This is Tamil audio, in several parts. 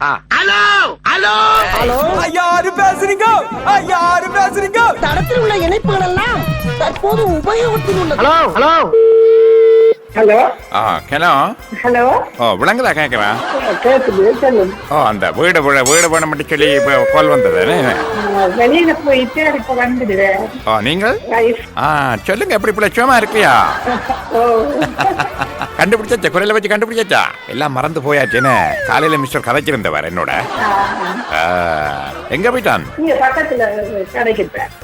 Hello hello. யாரு பேசுறீங்க யாரு பேசுறீங்க. தடத்தில் உள்ள இணைப்புகள் எல்லாம் தற்போது உபயோகத்தில் உள்ளது. Hello hello. ஹலோ. ஆ ஹலோ. ஹலோ. ஓ விளங்குதா கேக்குது சொல்லுங்க ஓ அந்த வீடு வீடு வீடு மட்டும் சொல்லி இப்போ கால் வந்தது நான் வெளியில போயிட்டு இப்ப வந்துடுவேன் ஓ நீங்கள்? ஆ சொல்லுங்க எப்படி பிள்ளை சும்மா இருக்கியா? ஓ. கண்டுபிடிச்சாச்சா? குரலை வச்சு கண்டுபிடிச்சாச்சா? எல்லாம் மறந்து போயாச்சுன்னு காலையில மிஸ்டர் கதைச்சிருந்தவர் என்னோட. எங்க போயிட்டான்?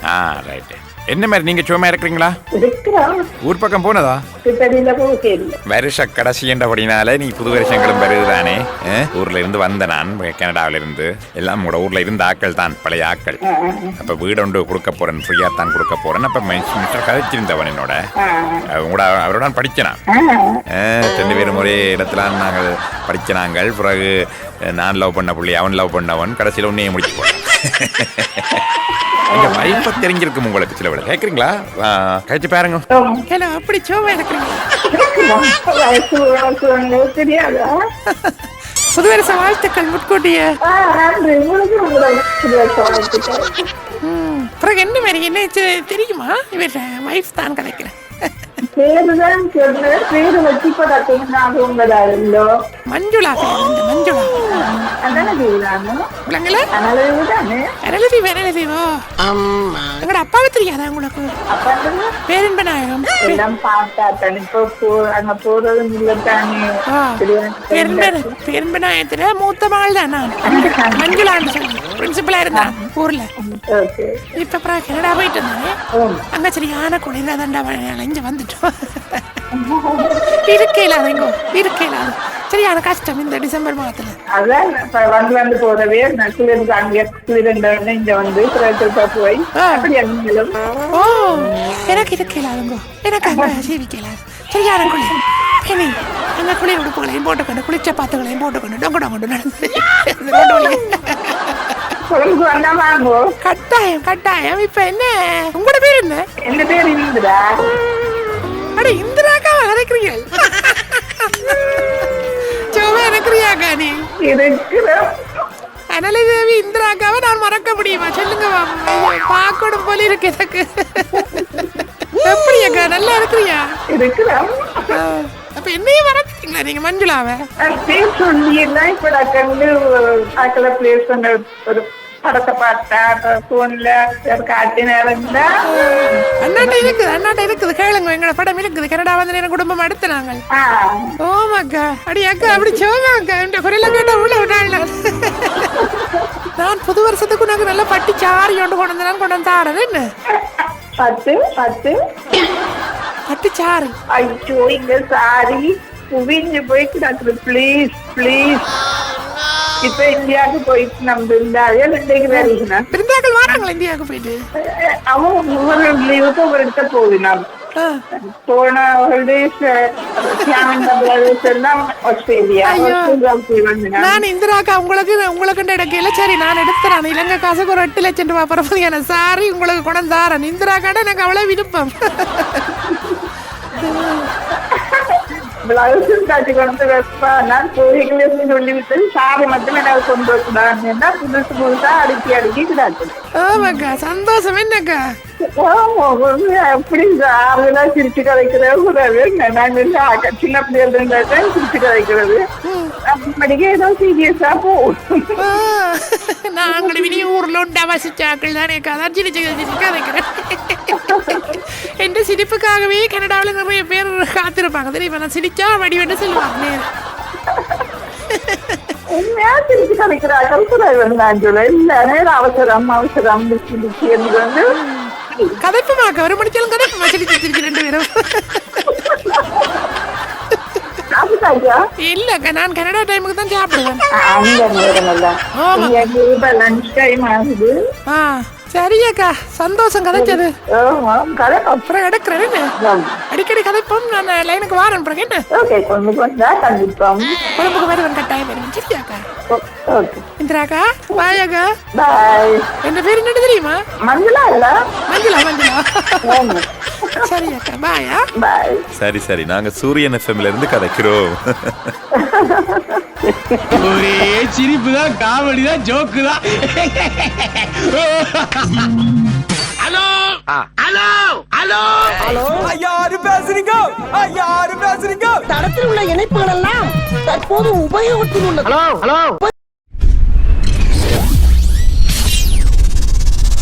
ஆ ரைட்டு என்ன மாதிரி நீங்க சும்மா இருக்கிறீங்களா? ஊர் பக்கம் போனதா? வருஷ கடைசி என்றபடினால நீ புது வருஷங்களும் வருதுதானே? ஊர்ல இருந்து வந்த நான் கனடாவில இருந்து. எல்லாம் உங்களோட ஊர்ல இருந்த ஆட்கள் தான் பழைய ஆட்கள் அப்ப வீடு ஒன்று கொடுக்க போறேன் ஃப்ரீயா தான் கொடுக்க போறேன் அப்ப மிஸ்- மிஸ்டர் கதைச்சிருந்தவன் என்னோட. உங்களோட அவரோட படிச்சனா ரெண்டு பேரும் ஒரே இடத்துல நாங்கள் படிச்ச நாங்கள். பிறகு நான் லவ் பண்ண புள்ளி அவன் லவ் பண்ணவன். கடைசியில் உன்னையே முடிச்சு போனேன் எங்க வைஃபை தெரிஞ்சிருக்கும் உங்களுக்கு சில வேலை கேட்குறீங்களா கழிச்சு பாருங்க. ஹலோ அப்படி சோமா இருக்கிறீங்க தெரியாதா புது வருஷ வாழ்த்துக்கள் முட்கூட்டிய. பிறகு என்ன மாதிரி என்ன தெரியுமா? இவர் வைஃப் தான் கதைக்கிறேன் பேருதான் பேரு வச்சு பார்த்தீங்கன்னா மஞ்சுளா? மஞ்சுளா? விளங்கல அனலதி வேணலதிவோ எங்கட அப்பாவை தெரியாதா உங்களுக்கு பேரன்ப நாயகம் பேரன்ப நாயகத்துல மூத்த மகள் தான் நான் சொல்லி பிரின்சிபலா இருந்தான் ஊர்ல ஓகே இப்ப அப்புறம் கனடா போயிட்டு இருந்தானே அங்க சரியான குளிர்ல தாண்டா இங்க வந்துட்டோம் இருக்கையில அதுங்கோ இருக்கையில சரியான கஷ்டம் இந்த டிசம்பர் மாதத்துல அதான் இப்ப வந்து வந்து போறவே நக்குலிருந்து அங்கே குளிரண்டவனே இங்க வந்து பிரச்சனை போய் அப்படி அங்களும் ஓ எனக்கு இருக்கையில அதுங்கோ எனக்கு அங்க ஜீவிக்கல சரியான குளிர் ஏனி அந்த குளிர் உடுப்புகளையும் போட்டுக்கொண்டு குளிச்ச பாத்துகளையும் போட்டுக்கொண்டு டொங்கு டொங்கு நடந்து. குழம்புக்கு வந்தா வாங்கோ கட்டாயம் கட்டாயம் இப்ப என்ன உங்களோட பேர் என்ன எந்த பேர் இருந்துடா அட இந்திராக்கா இருக்கிறோம் அனலை தேவி இந்திராக்காவை நான் மறக்க முடியுமா? சொல்லுங்க பார்க்கணும் போல இருக்கு எனக்கு. எப்படி அக்கா நல்லா இருக்கிறியா? அப்ப என்னையும் மறந்துட்டீங்களா நீங்க மஞ்சுளாவை? பேர் சொல்லி இப்ப நான் கண்டு ஆக்கல பிளேஸ் பண்ண ஒரு படத்தை பார்த்தா போன்ல காட்டி நேரம்ல. அண்ணாட்ட இருக்குது அண்ணாட்ட இருக்குது கேளுங்க எங்களோட படம் இருக்குது கனடா வந்து என் குடும்பம் அடுத்து நாங்கள். ஓமாக்கா அடி அக்கா அப்படி சோமாக்கா இந்த குரல கேட்ட உள்ள விட்டாள் நான். புது வருஷத்துக்கு உனக்கு நல்ல பட்டி சாரி கொண்டு கொண்டு கொண்டு வந்து தாரது என்ன? பத்து பத்து பட்டு சாறு ஐயோ இங்க சாரி. குவிஞ்சு போய் கிடக்குது ப்ளீஸ் ப்ளீஸ் இப்ப இந்தியாவுக்கு போயிட்டு நம்ம வராங்களா இந்தியாவுக்கு போயிட்டு அவன் லீவுக்கு ஒரு இடத்த ஆ. போன நான் இந்திராக்கா உங்களுக்கு உங்களுக்கு இடக்கையில சரி நான் எடுத்துறேன் இலங்கை காசுக்கு ஒரு எட்டு லட்சம் ரூபாய் பரவாயில்ல சாரி உங்களுக்கு கொண்டு தாரேன் இந்திராக்காட எனக்கு அவ்வளவு விருப்பம் கோழிகளும் சொல்லிவிட்டு சாரி மட்டும் எனக்கு கொண்டு வரக்கூடாதுன்னா புதுசு புதுசா அடுக்கி அடுக்கி கிடாக்கு ஆமாக்கா சந்தோஷம் என்னக்கா எப்படி ஆறுதலா சிரிச்சு கதைக்கிற கூடாது ஆக்க- சின்ன பிள்ளைகள் இருந்தா சிரிச்சு கதைக்கிறது அப்படியே ஏதோ சீரியஸா போகும் நாங்களும் இனி ஊர்ல உண்டா வசிச்சாக்கள் தானே சிரிச்சு சிரிச்சு கதைக்கிறேன் எந்த சிரிப்புக்காகவே கனடாவில் நிறைய பேர் காத்திருப்பாங்க தெரியுமா நான் சிரிச்சா சொல்லுவாங்க என்று வந்து கதைப்புமாக்க ஒரு மணிச்சாலும் கதைப்புமா சிரிச்சு சிரிச்சு ரெண்டு பேரும் இல்லக்கா நான் கனடா டைமுக்கு தான் சாப்பிடுவேன் சரியக்கா சந்தோஷம் கதைச்சது. அப்புறம் எடுக்கிறேன். அடிக்கடி கதைப்போம். நான் லைனுக்கு வாரேன் பிறகு. என்ன? குழம்புக்கு வருவன் கட்டாயம். வருவன் சரியாக்கா இந்திராக்கா வாயாக்கா பாய் என் பேர் என்ன தெரியுமா? மஞ்சளா இல்ல? மஞ்சுளா சரியாக்கா பாயா பாய் சரி சரி. நாங்க சூரியன் எஃப்எம்ல இருந்து கதைக்கிறோம். ஒரே சிரிப்பு தான் காமெடி தான் ஜோக்கு தான். ஹலோ ஹலோ ஹலோ ஹலோ யாரு பேசுறீங்க? யாரு பேசுறீங்க? தடத்தில் உள்ள இணைப்புகள் எல்லாம் தற்போது உபயோகத்தில் உள்ளது. Hello hello